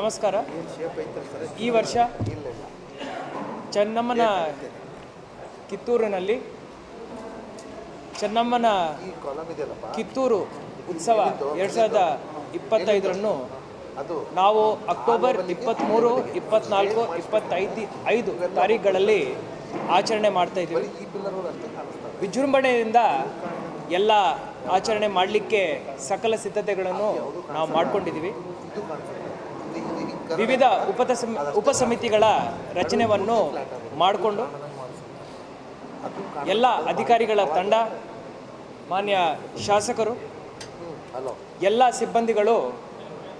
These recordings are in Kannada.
ನಮಸ್ಕಾರ. ಈ ವರ್ಷ ಚೆನ್ನಮ್ಮನ ಕಿತ್ತೂರಿನಲ್ಲಿ ಚೆನ್ನಮ್ಮನ ಕಿತ್ತೂರು ಉತ್ಸವ ಎರಡು ಸಾವಿರದ ಇಪ್ಪತ್ತೈದರನ್ನು ನಾವು ಅಕ್ಟೋಬರ್ ಇಪ್ಪತ್ತ್ಮೂರು ಇಪ್ಪತ್ನಾಲ್ಕು, ಇಪ್ಪತ್ತೈದು, ಐದು ತಾರೀಖುಗಳಲ್ಲಿ ಆಚರಣೆ ಮಾಡ್ತಾ ಇದ್ದೀವಿ. ವಿಜೃಂಭಣೆಯಿಂದ ಎಲ್ಲ ಆಚರಣೆ ಮಾಡಲಿಕ್ಕೆ ಸಕಲ ಸಿದ್ಧತೆಗಳನ್ನು ನಾವು ಮಾಡ್ಕೊಂಡಿದ್ದೀವಿ ಇದು ಕಾಣಿಸುತ್ತೆ ಇದು- ಇದು- ಇದು ವಿವಿಧ ಉಪ ಉಪಸಮಿತಿಗಳ ರಚನೆಯನ್ನು ಮಾಡಿಕೊಂಡು ಎಲ್ಲ ಅಧಿಕಾರಿಗಳ ತಂಡ ಮಾನ್ಯ ಶಾಸಕರು ಎಲ್ಲ ಸಿಬ್ಬಂದಿಗಳು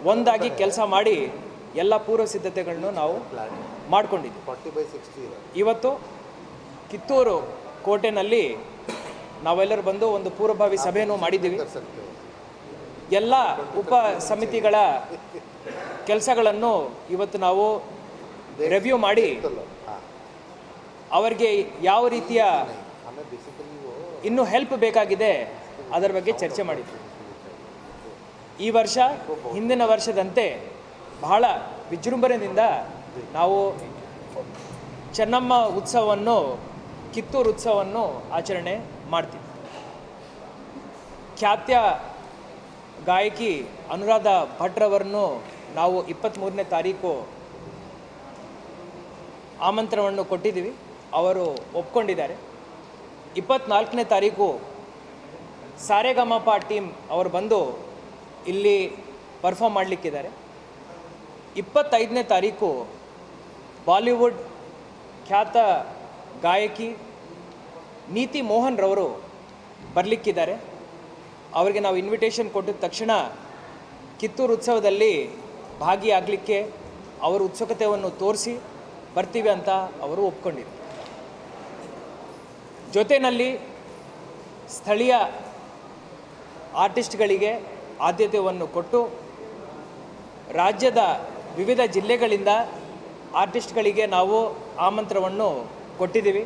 ಒಂದಾಗಿ ಕೆಲಸ ಮಾಡಿ ಎಲ್ಲ ಪೂರ್ವ ಸಿದ್ಧತೆಗಳನ್ನು ನಾವು ಮಾಡಿಕೊಂಡಿದ್ದೀವಿ. ಇವತ್ತು ಕಿತ್ತೂರು ಕೋಟೆನಲ್ಲಿ ನಾವೆಲ್ಲರೂ ಬಂದು ಒಂದು ಪೂರ್ವಭಾವಿ ಸಭೆಯನ್ನು ಮಾಡಿದ್ದೀವಿ. ಎಲ್ಲ ಉಪ ಸಮಿತಿಗಳ ಕೆಲಸಗಳನ್ನು ಇವತ್ತು ನಾವು ರಿವ್ಯೂ ಮಾಡಿ ಅವರಿಗೆ ಯಾವ ರೀತಿಯ ಇನ್ನೂ ಹೆಲ್ಪ್ ಬೇಕಾಗಿದೆ ಅದರ ಬಗ್ಗೆ ಚರ್ಚೆ ಮಾಡಿದ್ವಿ. ಈ ವರ್ಷ, ಹಿಂದಿನ ವರ್ಷದಂತೆ ಬಹಳ ವಿಜೃಂಭಣೆಯಿಂದ ನಾವು ಚೆನ್ನಮ್ಮ ಉತ್ಸವವನ್ನು, ಕಿತ್ತೂರು ಉತ್ಸವವನ್ನು ಆಚರಣೆ ಮಾಡ್ತೀವಿ. ಖ್ಯಾತ್ಯ ಗಾಯಕಿ ಅನುರಾಧ ಭಟ್ರವರನ್ನು ನಾವು ಇಪ್ಪತ್ತ್ಮೂರನೇ ತಾರೀಕು ಆಮಂತ್ರಣವನ್ನು ಕೊಟ್ಟಿದ್ದೀವಿ. ಅವರು ಒಪ್ಕೊಂಡಿದ್ದಾರೆ. ಇಪ್ಪತ್ತ್ನಾಲ್ಕನೇ ತಾರೀಕು ಸಾರೆಗಮಪ ಟೀಮ್ ಅವರು ಬಂದು ಇಲ್ಲಿ ಪರ್ಫಾಮ್ ಮಾಡಲಿಕ್ಕಿದ್ದಾರೆ. ಇಪ್ಪತ್ತೈದನೇ ತಾರೀಕು ಬಾಲಿವುಡ್ ಖ್ಯಾತ ಗಾಯಕಿ ನೀತಿ ಮೋಹನ್ ರವರು ಬರಲಿಕ್ಕಿದ್ದಾರೆ. ಅವರಿಗೆ ನಾವು ಇನ್ವಿಟೇಷನ್ ಕೊಟ್ಟಿದ ತಕ್ಷಣ ಕಿತ್ತೂರು ಉತ್ಸವದಲ್ಲಿ ಭಾಗಿಯಾಗಲಿಕ್ಕೆ ಅವರ ಉತ್ಸುಕತೆಯನ್ನು ತೋರಿಸಿ ಬರ್ತೀವಿ ಅಂತ ಅವರು ಒಪ್ಕೊಂಡಿದ್ದಾರೆ ಜೊತೆಯಲ್ಲಿ ಸ್ಥಳೀಯ ಆರ್ಟಿಸ್ಟ್ಗಳಿಗೆ ಆದ್ಯತೆಯನ್ನು ಕೊಟ್ಟು ರಾಜ್ಯದ ವಿವಿಧ ಜಿಲ್ಲೆಗಳಿಂದ ಆರ್ಟಿಸ್ಟ್ಗಳಿಗೆ ನಾವು ಆಮಂತ್ರವನ್ನು ಕೊಟ್ಟಿದ್ದೀವಿ.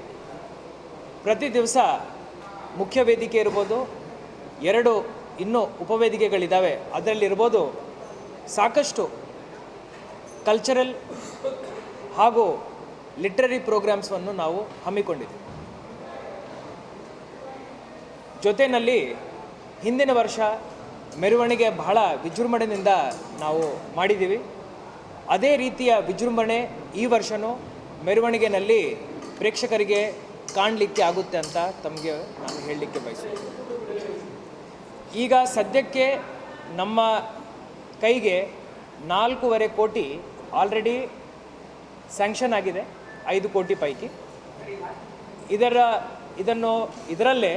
ಪ್ರತಿ ದಿವಸ ಮುಖ್ಯ ವೇದಿಕೆ ಇರ್ಬೋದು, ಎರಡು ಇನ್ನೂ ಉಪವೇದಿಕೆಗಳಿದ್ದಾವೆ. ಅದರಲ್ಲಿರ್ಬೋದು ಸಾಕಷ್ಟು ಕಲ್ಚರಲ್ ಹಾಗೂ ಲಿಟ್ರರಿ ಪ್ರೋಗ್ರಾಮ್ಸನ್ನು ನಾವು ಹಮ್ಮಿಕೊಂಡಿದ್ದೀವಿ. ಜೊತೆಯಲ್ಲಿ ಹಿಂದಿನ ವರ್ಷ ಮೆರವಣಿಗೆ ಬಹಳ ವಿಜೃಂಭಣೆಯಿಂದ ನಾವು ಮಾಡಿದ್ದೀವಿ. ಅದೇ ರೀತಿಯ ವಿಜೃಂಭಣೆ ಈ ವರ್ಷವೂ ಮೆರವಣಿಗೆನಲ್ಲಿ ಪ್ರೇಕ್ಷಕರಿಗೆ ಕಾಣಲಿಕ್ಕೆ ಆಗುತ್ತೆ ಅಂತ ತಮಗೆ ನಾನು ಹೇಳಲಿಕ್ಕೆ ಬಯಸ್ತೀನಿ ಈಗ ಸದ್ಯಕ್ಕೆ ನಮ್ಮ ಕೈಗೆ ನಾಲ್ಕೂವರೆ ಕೋಟಿ ಆಲ್ರೆಡಿ ಸ್ಯಾಂಕ್ಷನ್ ಆಗಿದೆ ಐದು ಕೋಟಿ ಪೈಕಿ. ಇದರ, ಇದನ್ನು, ಇದರಲ್ಲೇ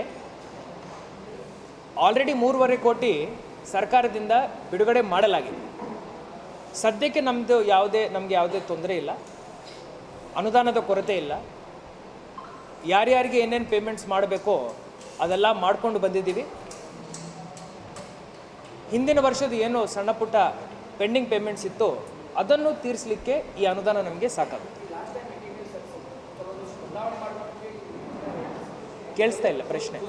ಆಲ್ರೆಡಿ ಮೂರುವರೆ ಕೋಟಿ ಸರ್ಕಾರದಿಂದ ಬಿಡುಗಡೆ ಮಾಡಲಾಗಿದೆ. ಸದ್ಯಕ್ಕೆ ನಮ್ಮದು ಯಾವುದೇ, ನಮಗೆ ಯಾವುದೇ ತೊಂದರೆ ಇಲ್ಲ. ಅನುದಾನದ ಕೊರತೆ ಇಲ್ಲ. ಯಾರ್ಯಾರಿಗೆ ಏನೇನು ಪೇಮೆಂಟ್ಸ್ ಮಾಡಬೇಕೋ ಅದೆಲ್ಲ ಮಾಡ್ಕೊಂಡು ಬಂದಿದ್ದೀವಿ. ಹಿಂದಿನ ವರ್ಷದ ಏನು ಸಣ್ಣ ಪುಟ್ಟ ಪೆಂಡಿಂಗ್ ಪೇಮೆಂಟ್ಸ್ ಇತ್ತು ಅದನ್ನು ತೀರಿಸಲಿಕ್ಕೆ ಈ ಅನುದಾನ ನಮಗೆ ಸಾಕಾಗುತ್ತೆ. ಕೇಳಿಸ್ತಾ ಇಲ್ಲ ಪ್ರಶ್ನೆ.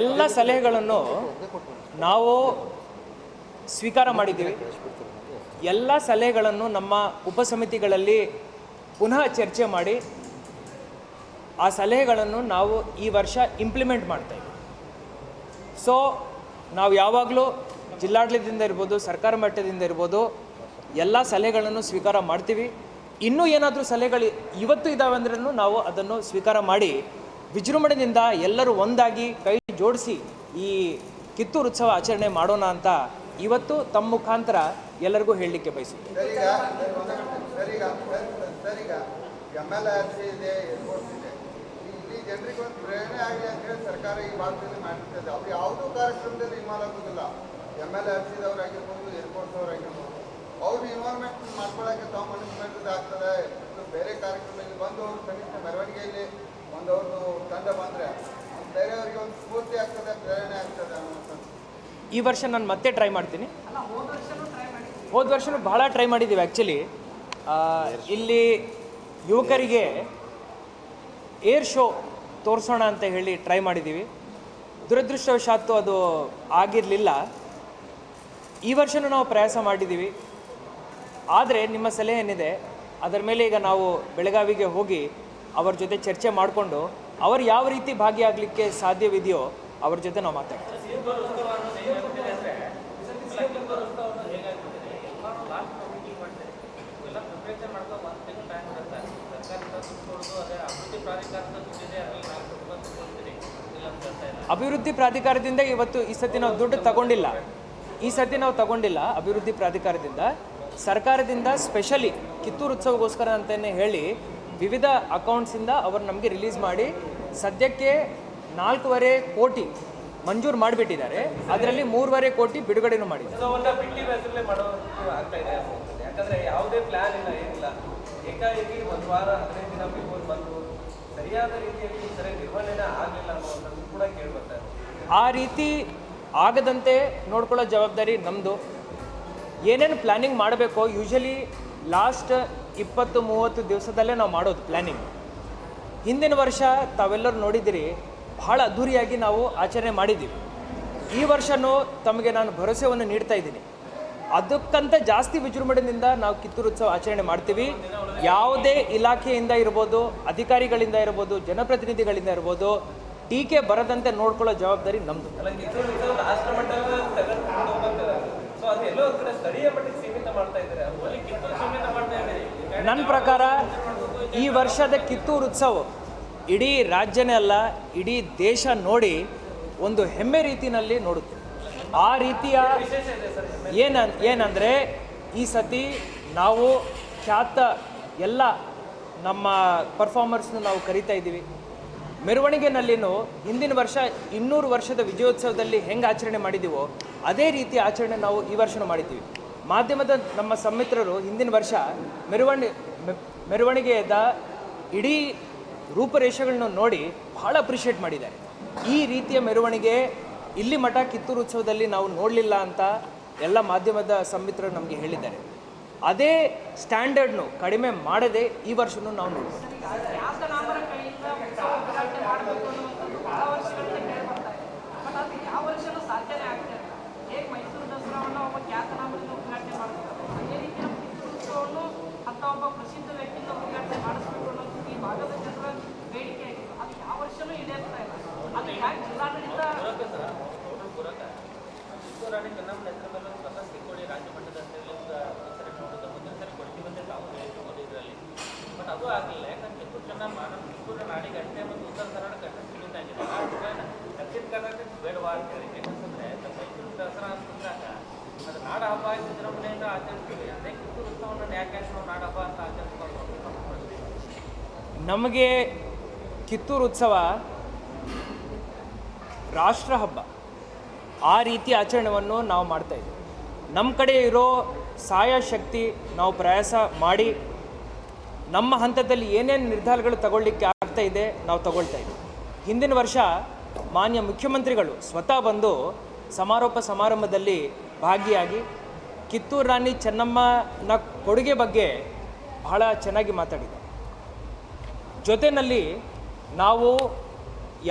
ಎಲ್ಲ ಸಲಹೆಗಳನ್ನು ನಾವು ಸ್ವೀಕಾರ ಮಾಡಿದ್ದೀವಿ. ಎಲ್ಲ ಸಲಹೆಗಳನ್ನು ನಮ್ಮ ಉಪಸಮಿತಿಗಳಲ್ಲಿ ಪುನಃ ಚರ್ಚೆ ಮಾಡಿ ಆ ಸಲಹೆಗಳನ್ನು ನಾವು ಈ ವರ್ಷ ಇಂಪ್ಲಿಮೆಂಟ್ ಮಾಡ್ತಾ ಇದ್ದೀವಿ. ಸೊ ನಾವು ಯಾವಾಗಲೂ ಜಿಲ್ಲಾಡಳಿತದಿಂದ ಇರ್ಬೋದು, ಸರ್ಕಾರ ಮಟ್ಟದಿಂದ ಇರ್ಬೋದು, ಎಲ್ಲ ಸಲಹೆಗಳನ್ನು ಸ್ವೀಕಾರ ಮಾಡ್ತೀವಿ. ಇನ್ನೂ ಏನಾದರೂ ಸಲಹೆಗಳು ಇವತ್ತು ಇದ್ದಾವೆ ಅಂದ್ರೂ ನಾವು ಅದನ್ನು ಸ್ವೀಕಾರ ಮಾಡಿ ವಿಜೃಂಭಣೆಯಿಂದ ಎಲ್ಲರೂ ಒಂದಾಗಿ ಕೈ ಜೋಡಿಸಿ ಈ ಕಿತ್ತೂರು ಉತ್ಸವ ಆಚರಣೆ ಮಾಡೋಣ ಅಂತ ಇವತ್ತು ತಮ್ಮ ಮುಖಾಂತರ ಎಲ್ಲರಿಗೂ ಹೇಳಲಿಕ್ಕೆ ಬಯಸುತ್ತೇನೆ. ಜನರಿಗೆ ಒಂದು ಪ್ರೇರಣೆ ಆಗಲಿ ಅಂತ ಸರ್ಕಾರ ಈ ಅವ್ರು ಯಾವುದೋ ಕಾರ್ಯಕ್ರಮದಲ್ಲಿ ಎಂ ಎಲ್ ಎಫ್ ಸಿ ಆಗಿರ್ಬೋದು ಏರ್ಪೋರ್ಟ್ಸ್ ಆಗಿರ್ಬೋದು ಅವ್ರು ಇನ್ವಾಲ್ವ್ಮೆಂಟ್ ಮಾಡ್ಕೊಳ್ಳೋಕೆ ತಾವು ಮನಸ್ಸು ಆಗ್ತದೆ. ಇದು ಬೇರೆ ಕಾರ್ಯಕ್ರಮದಲ್ಲಿ ಬಂದು ಅವ್ರು ಕನಿಷ್ಠ ಮೆರವಣಿಗೆಯಲ್ಲಿ ಒಂದು ಅವ್ರದ್ದು ತಂಡ ಬಂದರೆ ಬೇರೆಯವರಿಗೆ ಒಂದು ಸ್ಫೂರ್ತಿ ಆಗ್ತದೆ ಪ್ರೇರಣೆ ಆಗ್ತದೆ ಅನ್ನೋದು ಈ ವರ್ಷ ನಾನು ಮತ್ತೆ ಟ್ರೈ ಮಾಡ್ತೀನಿ. ಹೋದ ವರ್ಷನೂ ಭಾಳ ಟ್ರೈ ಮಾಡಿದ್ದೀವಿ ಆ್ಯಕ್ಚುಲಿ ಇಲ್ಲಿ ಯುವಕರಿಗೆ ಏರ್ ಶೋ ತೋರಿಸೋಣ ಅಂತ ಹೇಳಿ ಟ್ರೈ ಮಾಡಿದ್ದೀವಿ ದುರದೃಷ್ಟವಶಾತ್ತು ಅದು ಆಗಿರಲಿಲ್ಲ. ಈ ವರ್ಷನೂ ನಾವು ಪ್ರಯಾಸ ಮಾಡಿದ್ದೀವಿ. ಆದರೆ ನಿಮ್ಮ ಸಲಹೆ ಏನಿದೆ? ಅದರ ಮೇಲೆ ಈಗ ನಾವು ಬೆಳಗಾವಿಗೆ ಹೋಗಿ ಅವರ ಜೊತೆ ಚರ್ಚೆ ಮಾಡಿಕೊಂಡು ಅವರು ಯಾವ ರೀತಿ ಭಾಗಿಯಾಗಲಿಕ್ಕೆ ಸಾಧ್ಯವಿದೆಯೋ ಅವ್ರ ಜೊತೆ ನಾವು ಮಾತಾಡ್ತೀವಿ. ಅಭಿವೃದ್ಧಿ ಪ್ರಾಧಿಕಾರದಿಂದ ಇವತ್ತು ಈ ಸತಿ ನಾವು ದುಡ್ಡು ತಗೊಂಡಿಲ್ಲ. ಈ ಸರ್ತಿ ನಾವು ತಗೊಂಡಿಲ್ಲ ಅಭಿವೃದ್ಧಿ ಪ್ರಾಧಿಕಾರದಿಂದ. ಸರ್ಕಾರದಿಂದ ಸ್ಪೆಷಲಿ ಕಿತ್ತೂರು ಉತ್ಸವಗೋಸ್ಕರ ಅಂತಲೇ ಹೇಳಿ ವಿವಿಧ ಅಕೌಂಟ್ಸಿಂದ ಅವರು ನಮಗೆ ರಿಲೀಸ್ ಮಾಡಿ ಸದ್ಯಕ್ಕೆ ನಾಲ್ಕೂವರೆ ಕೋಟಿ ಮಂಜೂರು ಮಾಡಿಬಿಟ್ಟಿದ್ದಾರೆ. ಅದರಲ್ಲಿ ಮೂರುವರೆ ಕೋಟಿ ಬಿಡುಗಡೆನೂ ಮಾಡಿದ್ದಾರೆ. ಆ ರೀತಿ ಆಗದಂತೆ ನೋಡ್ಕೊಳ್ಳೋ ಜವಾಬ್ದಾರಿ ನಮ್ಮದು ಏನೇನು ಪ್ಲ್ಯಾನಿಂಗ್ ಮಾಡಬೇಕೋ ಯೂಶಲಿ ಲಾಸ್ಟ್ ಇಪ್ಪತ್ತು, ಮೂವತ್ತು ದಿವಸದಲ್ಲೇ ನಾವು ಮಾಡೋದು ಪ್ಲ್ಯಾನಿಂಗ್ ಹಿಂದಿನ ವರ್ಷ ತಾವೆಲ್ಲರೂ ನೋಡಿದಿರಿ ಬಹಳ ಅದ್ಧೂರಿಯಾಗಿ ನಾವು ಆಚರಣೆ ಮಾಡಿದ್ದೀವಿ. ಈ ವರ್ಷನೂ ತಮಗೆ ನಾನು ಭರವಸೆಯನ್ನು ನೀಡ್ತಾ ಇದ್ದೀನಿ. ಅದಕ್ಕಂತ ಜಾಸ್ತಿ ವಿಜೃಂಭಣೆಯಿಂದ ನಾವು ಕಿತ್ತೂರು ಉತ್ಸವ ಆಚರಣೆ ಮಾಡ್ತೀವಿ. ಯಾವುದೇ ಇಲಾಖೆಯಿಂದ ಇರ್ಬೋದು, ಅಧಿಕಾರಿಗಳಿಂದ ಇರ್ಬೋದು, ಜನಪ್ರತಿನಿಧಿಗಳಿಂದ ಇರ್ಬೋದು ಟೀಕೆ ಬರದಂತೆ ನೋಡ್ಕೊಳ್ಳೋ ಜವಾಬ್ದಾರಿ ನಮ್ಮದು ನನ್ನ ಪ್ರಕಾರ ಈ ವರ್ಷದ ಕಿತ್ತೂರು ಉತ್ಸವ ಇಡೀ ರಾಜ್ಯನೇ ಅಲ್ಲ ಇಡೀ ದೇಶ ನೋಡಿ ಒಂದು ಹೆಮ್ಮೆ ರೀತಿನಲ್ಲಿ ನೋಡುತ್ತೆ. ಆ ರೀತಿಯ ಏನ ಏನಂದರೆ ಈ ಸತಿ ನಾವು ಖ್ಯಾತ ಎಲ್ಲ ನಮ್ಮ ಪರ್ಫಾರ್ಮರ್ಸ್ನ ನಾವು ಕರಿತಾ ಇದ್ದೀವಿ. ಮೆರವಣಿಗೆನಲ್ಲಿನೂ ಹಿಂದಿನ ವರ್ಷ ಇನ್ನೂರು ವರ್ಷದ ವಿಜಯೋತ್ಸವದಲ್ಲಿ ಹೆಂಗೆ ಆಚರಣೆ ಮಾಡಿದ್ದೀವೋ ಅದೇ ರೀತಿ ಆಚರಣೆ ನಾವು ಈ ವರ್ಷನೂ ಮಾಡಿದ್ದೀವಿ. ಮಾಧ್ಯಮದ ನಮ್ಮ ಸಮ್ಮಿತ್ರರು ಹಿಂದಿನ ವರ್ಷ ಮೆರವಣಿ ಮೆರವಣಿಗೆಯದ ಇಡೀ ರೂಪರೇಷೆಗಳನ್ನ ನೋಡಿ ಬಹಳ ಅಪ್ರಿಷಿಯೇಟ್ ಮಾಡಿದ್ದಾರೆ. ಈ ರೀತಿಯ ಮೆರವಣಿಗೆ ಇಲ್ಲಿ ಮಠ ಕಿತ್ತೂರು ಉತ್ಸವದಲ್ಲಿ ನಾವು ನೋಡಲಿಲ್ಲ ಅಂತ ಎಲ್ಲ ಮಾಧ್ಯಮದ ಸಮ್ಮಿತ್ರರು ನಮಗೆ ಹೇಳಿದ್ದಾರೆ. ಅದೇ ಸ್ಟ್ಯಾಂಡರ್ಡ್ನು ಕಡಿಮೆ ಮಾಡದೆ ಈ ವರ್ಷನೂ ನಾವು ನೋಡ್ಬೋದು ಖ್ಯಾತನಾಮರ ಕೈಯಿಂದ ಉತ್ಸವ ಉದ್ಘಾಟನೆ ಮಾಡಬೇಕು ಅನ್ನುವಂಥದ್ದು ಬಹಳ ವರ್ಷಗಳಿಂದ ಕೇಳಿ ಬರ್ತಾ ಇದೆ ಬಟ್ ಅದು ಯಾವ ವರ್ಷನೂ ಸಾಧ್ಯನೇ ಆಗ್ತಾ ಇಲ್ಲ ಹೇಗೆ ಮೈಸೂರು ದಸರಾವನ್ನು ಒಬ್ಬ ಖ್ಯಾತನಾಮರಿಂದ ಉದ್ಘಾಟನೆ ಮಾಡ್ತಾರೆ ಅದೇ ರೀತಿ ನಮ್ಮ ಕಿತ್ತೂರು ಉತ್ಸವವನ್ನು ಅಂತ ಒಬ್ಬ ಪ್ರಸಿದ್ಧ ವ್ಯಕ್ತಿಯಿಂದ ಉದ್ಘಾಟನೆ ಮಾಡಿಸ್ಬೇಕು ಅನ್ನೋದು ಈ ಭಾಗದ ಜನರ ಬೇಡಿಕೆ ಆಗಿದೆ ಅದು ಯಾವ ವರ್ಷನೂ ಈಡೇರ್ತಾ ಇಲ್ಲ ಅದು ಯಾಕೆ ಜಿಲ್ಲಾಡಳಿತ ಕಿತ್ತೂರು ರಾಣಿ ಚೆನ್ನಮ್ಮ ಹೆಸರಲ್ಲಿ ಒಂದು ಪ್ರಶಸ್ತಿ ಕೊಡಿ ರಾಜ್ಯ ಮಟ್ಟದ ಅಂತೇಳಿ ಒಂದು ಒಂದ್ಸರಿ ನೋಡಿದ ಮುಂದಿನ ಸರಿ ಕೊಡ್ತೀವಿ ಅಂತ ತಾವು ಹೇಳ್ತಿರ್ಬೋದು ಇದರಲ್ಲಿ ಬಟ್ ಅದು ಆಗಲಿಲ್ಲ ಯಾಕಂದ್ರೆ ಕಿತ್ತೂರು ಚೆನ್ನಮ್ಮ ನಮ್ಮ ಕಿತ್ತೂರು ನಾಡಿಗೆ ಅಷ್ಟೇ ಮತ್ತು ಉತ್ತರ ಕರ್ನಾಟಕ ಅಷ್ಟೇ ಸೀಮಿತ ಆಗಿದೆ ಆ ವಿಚಾರನ ದಕ್ಷಿಣ ಕರ್ನಾಟಕ ಬೇಡವಾ ಅಂತ ಹೇಳಿ ಯಾಕಂತಂದ್ರೆ ನಮ್ಮ ಮೈಸೂರು ದಸರಾ ಅಂತಂದಾಗ ಅದು ನಾಡ ಹಬ್ಬ ಆಗಿ ವಿಜೃಂಭಣೆಯಿಂದ ಆಚರಿಸ್ತೀವಿ ಅದೇ ಕಿತ್ತೂರು ಉತ್ಸವವನ್ನು ಯಾಕೆ ನಾವು ನಾಡ ಹಬ್ಬ ಅಂತ ಆಚರಿಸ್ಬಾರ್ದು ಅಂತ ನಮ್ಮ ಪ್ರಶ್ನೆ. ನಮಗೆ ಕಿತ್ತೂರು ಉತ್ಸವ ರಾಷ್ಟ್ರ ಹಬ್ಬ. ಆ ರೀತಿ ಆಚರಣೆಯನ್ನು ನಾವು ಮಾಡ್ತಾ ಇದ್ದೀವಿ. ನಮ್ಮ ಕಡೆ ಇರೋ ಸಹಾಯ ಶಕ್ತಿ ನಾವು ಪ್ರಯಾಸ ಮಾಡಿ ನಮ್ಮ ಹಂತದಲ್ಲಿ ಏನೇನು ನಿರ್ಧಾರಗಳು ತಗೊಳ್ಳಿಕ್ಕೆ ಆಗ್ತಾ ಇದೆ ನಾವು ತಗೊಳ್ತಾ ಇದ್ದೀವಿ. ಹಿಂದಿನ ವರ್ಷ ಮಾನ್ಯ ಮುಖ್ಯಮಂತ್ರಿಗಳು ಸ್ವತಃ ಬಂದು ಸಮಾರೋಪ ಸಮಾರಂಭದಲ್ಲಿ ಭಾಗಿಯಾಗಿ ಕಿತ್ತೂರು ರಾಣಿ ಚೆನ್ನಮ್ಮನ ಕೊಡುಗೆ ಬಗ್ಗೆ ಬಹಳ ಚೆನ್ನಾಗಿ ಮಾತಾಡಿದೆ ಜೊತೆಯಲ್ಲಿ ನಾವು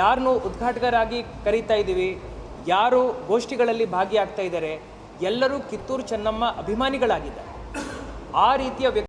ಯಾರನ್ನು ಉದ್ಘಾಟಕರಾಗಿ ಕರೀತಾ ಇದ್ದೀವಿ. ಯಾರು ಗೋಷ್ಠಿಗಳಲ್ಲಿ ಭಾಗಿಯಾಗ್ತಾ ಇದ್ದಾರೆ ಎಲ್ಲರೂ ಕಿತ್ತೂರು ಚೆನ್ನಮ್ಮ ಅಭಿಮಾನಿಗಳಾಗಿದ್ದಾರೆ. ಆ ರೀತಿಯ